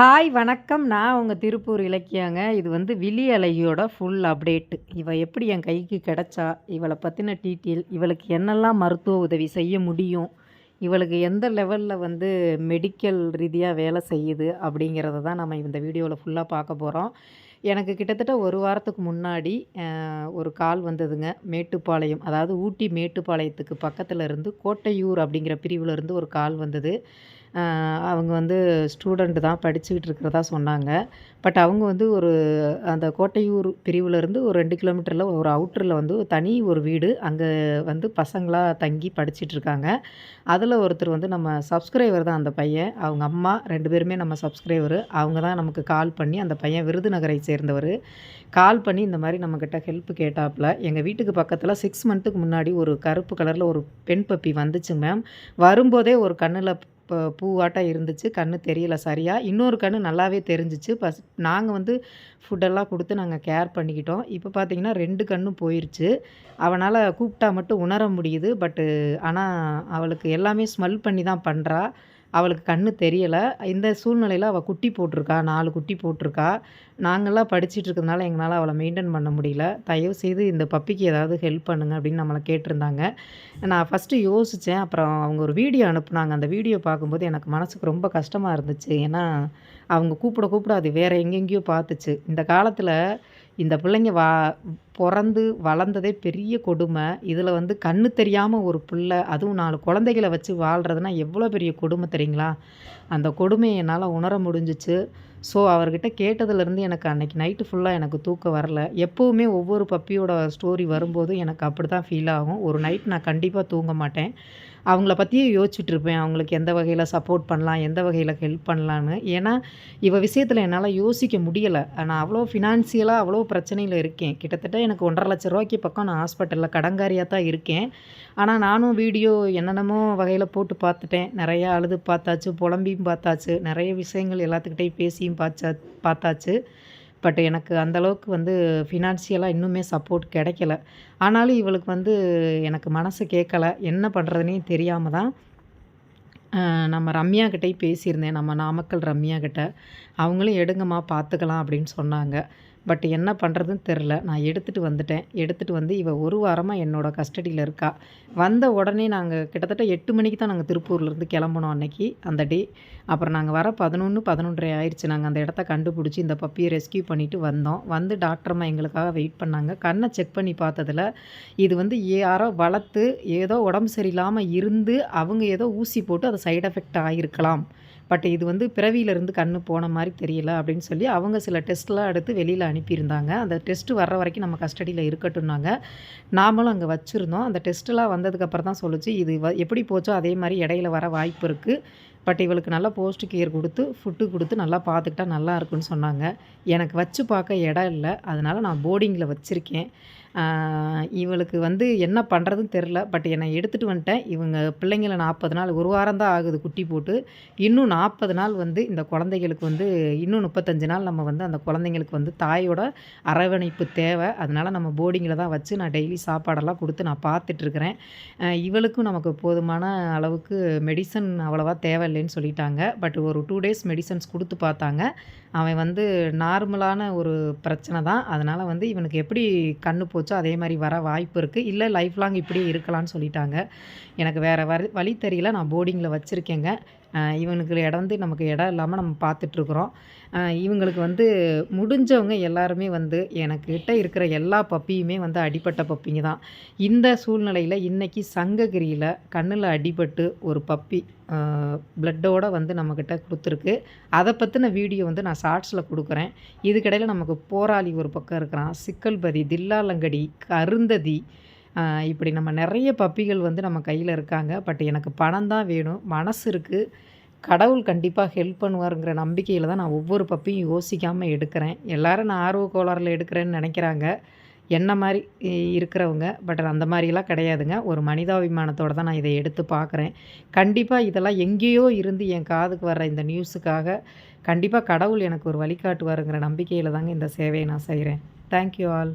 Hi வணக்கம். நான் உங்கள் திருப்பூர் இலக்கியாங்க. இது வந்து விழி அழகியோட ஃபுல் அப்டேட்டு இவள் எப்படி என் கைக்கு கிடச்சா இவளை பற்றின டீட்டெயில், இவளுக்கு என்னெல்லாம் மருத்துவ உதவி செய்ய முடியும்? இவளுக்கு எந்த லெவலில் வந்து மெடிக்கல் ரீதியாக வேலை செய்யுது? அப்படிங்கிறத தான் நம்ம இந்த வீடியோவில் ஃபுல்லாக பார்க்க போகிறோம் எனக்கு கிட்டத்தட்ட ஒரு வாரத்துக்கு முன்னாடி ஒரு கால் வந்ததுங்க. மேட்டுப்பாளையம் அதாவது ஊட்டி மேட்டுப்பாளையத்துக்கு பக்கத்தில் இருந்து கோட்டையூர் அப்படிங்கிற பிரிவில் இருந்து ஒரு கால் வந்தது. அவங்க வந்து ஸ்டூடெண்ட்டு தான் படிச்சுக்கிட்டு இருக்கிறதா சொன்னாங்க. பட் அவங்க வந்து ஒரு அந்த கோட்டையூர் பிரிவுலேருந்து ஒரு ரெண்டு கிலோமீட்டரில் ஒரு அவுட்டரில் வந்து தனி ஒரு வீடு. அங்கே வந்து பசங்களாக தங்கி படிச்சுட்ருக்காங்க. அதில் ஒருத்தர் வந்து நம்ம சப்ஸ்கிரைபர் தான் அந்த பையன். அவங்க அம்மா ரெண்டு பேருமே நம்ம சப்ஸ்கிரைபரு. அவங்க தான் நமக்கு கால் பண்ணி அந்த பையன் விருதுநகரை சேர்ந்தவர் கால் பண்ணி இந்த மாதிரி நம்மக்கிட்ட ஹெல்ப் கேட்டாப்புல எங்கள் வீட்டுக்கு பக்கத்தில் சிக்ஸ் மந்த்துக்கு முன்னாடி ஒரு கருப்பு கலரில் ஒரு பெண் பப்பி வந்துச்சு மேம். வரும்போதே ஒரு கண்ணில் இப்போ பூவாட்டம் இருந்துச்சு. கண்ணு தெரியல சரியாக இன்னொரு கண்ணு நல்லாவே தெரிஞ்சுச்சு. பஸ் நாங்கள் வந்து ஃபுட்டெல்லாம் கொடுத்து நாங்கள் கேர் பண்ணிக்கிட்டோம். இப்போ பார்த்திங்கன்னா ரெண்டு கண்ணும் போயிடுச்சு அவனால் கூப்பிட்டா மட்டும் உணர முடியுது. பட்டு ஆனால் அவளுக்கு எல்லாமே ஸ்மெல் பண்ணி தான் பண்ணுறா அவளுக்கு கண்ணு தெரியலை இந்த சூழ்நிலையில் அவள் குட்டி போட்டிருக்கா. நாலு குட்டி போட்டிருக்கா. நாங்கள்லாம் படிச்சுட்டு இருக்கிறதுனால எங்களால் அவளை மெயின்டைன் பண்ண முடியல. தயவுசெய்து இந்த பப்பிக்கு ஏதாவது ஹெல்ப் பண்ணுங்க அப்படின்னு நம்மளை கேட்டிருந்தாங்க. நான் ஃபஸ்ட்டு யோசித்தேன் அப்புறம் அவங்க ஒரு வீடியோ அனுப்புனாங்க. அந்த வீடியோ பார்க்கும்போது எனக்கு மனசுக்கு ரொம்ப கஷ்டமாக இருந்துச்சு. ஏன்னா, அவங்க கூப்பிட கூப்பிட அது வேறு எங்கெங்கேயோ பார்த்துச்சு. இந்த காலத்தில் இந்த பிள்ளைங்க வா பிறந்து வளர்ந்ததே பெரிய கொடுமை. இதுல வந்து கண்ணு தெரியாம ஒரு பிள்ளை அதுவும் நாலு குழந்தைகளை வச்சு வாழ்கிறதுனா எவ்வளோ பெரிய கொடுமை தெரியுங்களா? அந்த கொடுமையை என்னால் உணர முடிஞ்சுச்சு. ஸோ அவர்கிட்ட கேட்டதுலேருந்து எனக்கு அன்றைக்கி நைட்டு ஃபுல்லாக எனக்கு தூக்கம் வரல. எப்போவுமே ஒவ்வொரு பப்பியோட ஸ்டோரி வரும்போதும் எனக்கு அப்படி தான் ஃபீல் ஆகும். ஒரு நைட் நான் கண்டிப்பாக தூங்க மாட்டேன். அவங்கள பற்றியே யோசிச்சுட்டு இருப்பேன். அவங்களுக்கு எந்த வகையில் சப்போர்ட் பண்ணலாம்? எந்த வகையில் ஹெல்ப் பண்ணலான்னு. ஏன்னா, இவ விஷயத்தில் என்னால் யோசிக்க முடியலை நான் அவ்வளோ ஃபினான்சியலாக அவ்வளோ பிரச்சனையில் இருக்கேன். கிட்டத்தட்ட எனக்கு ஒன்றரை லட்ச ரூபாய்க்கு பக்கம் நான் ஹாஸ்பிட்டலில் கடங்காரியாக தான் இருக்கேன். ஆனால் நானும் வீடியோ என்னென்னமோ வகையில் போட்டு பார்த்துட்டேன். நிறையா அழுது பார்த்தாச்சு, புலம்பியும் பார்த்தாச்சு. நிறைய விஷயங்கள் எல்லாத்துக்கிட்டையும் பேசியும் பார்த்தா பார்த்தாச்சு. பட் எனக்கு அந்த அளவுக்கு வந்து ஃபினான்ஷியலாக இன்னுமே சப்போர்ட் கிடைக்கல. ஆனாலும் இவளுக்கு வந்து எனக்கு மனசு கேட்கல. என்ன பண்ணுறதுனே தெரியாமல் தான் நம்ம ரம்யா கிட்டே பேசியிருந்தேன். நம்ம நாமக்கல் ரம்யா கிட்ட. அவங்களும் எடுங்கம்மா பார்த்துக்கலாம் அப்படின்னு சொன்னாங்க. பட் என்ன பண்ணுறதுன்னு தெரில. நான் எடுத்துகிட்டு வந்துட்டேன். எடுத்துகிட்டு வந்து இவள் ஒரு வாரமாக என்னோட கஸ்டடியில் இருக்கா. வந்த உடனே நாங்கள் கிட்டத்தட்ட எட்டு மணிக்கு தான் நாங்கள் திருப்பூர்லேருந்து கிளம்புனோம் அன்னைக்கு, அந்த டே. அப்புறம் நாங்கள் வர பதினொன்று பதினொன்றரை ஆயிடுச்சு நாங்கள் அந்த இடத்த கண்டுபிடிச்சி இந்த பப்பியை ரெஸ்க்யூ பண்ணிட்டு வந்தோம். வந்து டாக்டர்மா எங்களுக்காக வெயிட் பண்ணாங்க. கண்ணை செக் பண்ணி பார்த்ததுல, இது வந்து யாரோ வளர்த்து ஏதோ உடம்பு சரியில்லாமல் இருந்து, அவங்க ஏதோ ஊசி போட்டு அது சைட் எஃபெக்ட் ஆகிருக்கலாம் பட் இது வந்து பிறவியிலேருந்து கண்ணு போன மாதிரி தெரியல அப்படின்னு சொல்லி அவங்க சில டெஸ்ட்லாம் எடுத்து வெளியில் அனுப்பியிருந்தாங்க. அந்த டெஸ்ட்டு வர்ற வரைக்கும் நம்ம கஸ்டடியில் இருக்கட்டும்னாங்க. நாமளும் அங்கே வச்சுருந்தோம் அந்த டெஸ்ட்டெலாம் வந்ததுக்கப்புறம் தான் சொல்லுச்சு, இது வ எப்படி போச்சோ அதே மாதிரி இடையில வர வாய்ப்பு இருக்குது பட் இவளுக்கு நல்லா போஸ்ட் கேர் கொடுத்து ஃபுட்டு கொடுத்து நல்லா பார்த்துக்கிட்டா நல்லா இருக்குன்னு சொன்னாங்க. எனக்கு வச்சு பார்க்க இடம் இல்லை அதனால் நான் போர்டிங்கில் வச்சுருக்கேன் இவளுக்கு வந்து என்ன பண்ணுறதுன்னு தெரில. பட் என்னை எடுத்துகிட்டு வந்துட்டேன். இவங்க பிள்ளைங்கள 40 நாள் ஒரு வாரம் தான் ஆகுது குட்டி போட்டு. இன்னும் 40 நாள் வந்து இந்த குழந்தைகளுக்கு வந்து இன்னும் 35 நாள் நம்ம வந்து அந்த குழந்தைங்களுக்கு வந்து தாயோட அரவணைப்பு தேவை அதனால் நம்ம போர்டிங்கில் தான் வச்சு நான் டெய்லி சாப்பாடெல்லாம் கொடுத்து நான் பார்த்துட்ருக்குறேன் இவளுக்கும் நமக்கு போதுமான அளவுக்கு மெடிசன் அவ்வளோவா தேவையில்லைன்னு சொல்லிட்டாங்க. பட் ஒரு டூ டேஸ் மெடிசன்ஸ் கொடுத்து பார்த்தாங்க. அவன் வந்து நார்மலான ஒரு பிரச்சனை தான். அதனால் வந்து இவனுக்கு எப்படி கண்ணு போ போச்சோ அதே மாதிரி வர வாய்ப்பு இருக்குது இல்லை லைஃப் லாங் இப்படியே இருக்கலாம்னு சொல்லிட்டாங்க. எனக்கு வேறு வழி வழி தெரியல. நான் போர்டிங்கில் வச்சுருக்கேங்க இவனுக்கு இடம் வந்து நமக்கு இடம் இல்லாமல் நம்ம பார்த்துட்ருக்குறோம். இவங்களுக்கு வந்து முடிஞ்சவங்க எல்லாருமே வந்து எனக்கிட்ட இருக்கிற எல்லா பப்பியுமே வந்து அடிப்பட்ட பப்பிங்க தான். இந்த சூழ்நிலையில் இன்றைக்கி சங்ககிரியில் கண்ணில் அடிபட்டு ஒரு பப்பி பிளட்டோட வந்து நம்மக்கிட்ட கொடுத்துருக்கு அதை பற்றின வீடியோ வந்து நான் ஷார்ட்ஸில் கொடுக்குறேன் இதுக்கிடையில் நமக்கு போராளி ஒரு பக்கம் இருக்கிறான். சிக்கல்பதி, தில்லாலங்கடி, கருந்ததி இப்படி நம்ம நிறைய பப்பிகள் வந்து நம்ம கையில் இருக்காங்க. பட் எனக்கு பணம் தான் வேணும். மனசு இருக்குது கடவுள் கண்டிப்பாக ஹெல்ப் பண்ணுவாருங்கிற நம்பிக்கையில் தான் நான் ஒவ்வொரு பப்பியும் யோசிக்காமல் எடுக்கிறேன். எல்லாரும் நான் ஆர்வ கோளாறுல எடுக்கிறேன்னு நினைக்கிறாங்க என்ன மாதிரி இருக்கிறவங்க. பட் அந்த மாதிரிலாம் கிடையாதுங்க. ஒரு மனிதாபிமானத்தோடு தான் நான் இதை எடுத்து பார்க்குறேன். கண்டிப்பாக இதெல்லாம் எங்கேயோ இருந்து என் காதுக்கு வர்ற இந்த நியூஸுக்காக கண்டிப்பாக கடவுள் எனக்கு ஒரு வழிகாட்டுவாருங்கிற நம்பிக்கையில் தாங்க இந்த சேவையை நான் செய்கிறேன் தேங்க் யூ ஆல்.